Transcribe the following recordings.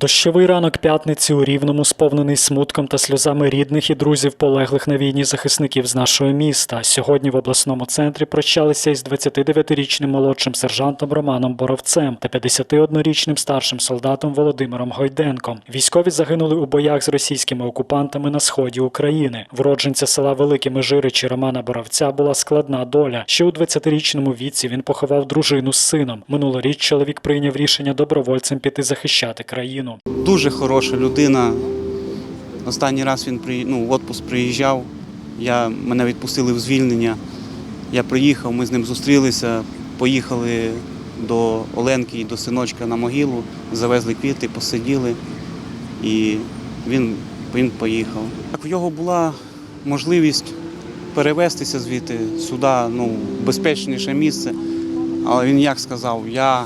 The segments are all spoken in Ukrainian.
Дощовий ранок п'ятниці у Рівному сповнений смутком та сльозами рідних і друзів полеглих на війні захисників з нашого міста. Сьогодні в обласному центрі прощалися із 29-річним молодшим сержантом Романом Боровцем та 51-річним старшим солдатом Володимиром Гойденком. Військові загинули у боях з російськими окупантами на сході України. Вродженця села Великі Межиричі Романа Боровця була складна доля. Ще у 20-річному віці він поховав дружину з сином. Минулоріч чоловік прийняв рішення добровольцем піти захищати країну. Дуже хороша людина. Останній раз він при, ну, в відпуск приїжджав. Я, мене відпустили в звільнення. Я приїхав, ми з ним зустрілися, поїхали до Оленки і до синочка на могилу, завезли квіти, посиділи, і він, він поїхав. Так, в його була можливість перевестися звідти сюди, ну, безпечніше місце. Але він як сказав, я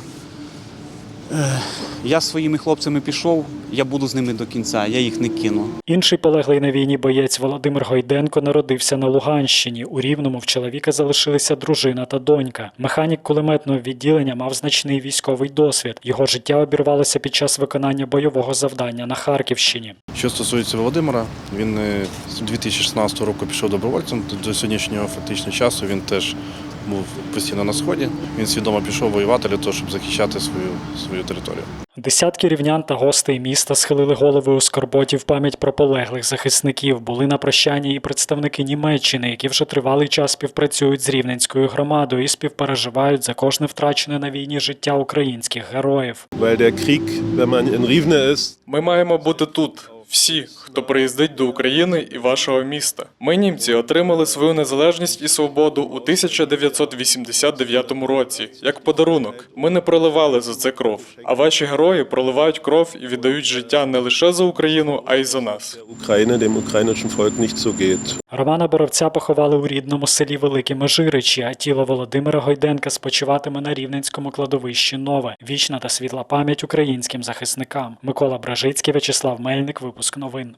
я зі своїми хлопцями пішов, я буду з ними до кінця, я їх не кину. Інший полеглий на війні боєць Володимир Гойденко народився на Луганщині. У Рівному в чоловіка залишилися дружина та донька. Механік кулеметного відділення мав значний військовий досвід. Його життя обірвалося під час виконання бойового завдання на Харківщині. Що стосується Володимира, він е, з 2016 року пішов добровольцем. До сьогоднішнього фактично часу він теж був постійно на сході. Він свідомо пішов воювати для того, щоб захищати свою, свою територію. Десятки рівнян та гостей міста схилили голови у скорботі в пам'ять про полеглих захисників. Були на прощанні і представники Німеччини, які вже тривалий час співпрацюють з рівненською громадою і співпереживають за кожне втрачене на війні життя українських героїв. Ми маємо бути тут. Всі, хто приїздить до України і вашого міста. Ми, німці, отримали свою незалежність і свободу у 1989 році. Як подарунок. Ми не проливали за це кров. А ваші герої проливають кров і віддають життя не лише за Україну, а й за нас. Україна дем ukrainischen Volk nicht so. Романа Боровця поховали у рідному селі Великі Межиричі, а тіло Володимира Гойденка спочиватиме на рівненському кладовищі Нове. Вічна та світла пам'ять українським захисникам. Микола Бражицький, В'ячеслав Мельник. Випуск новин.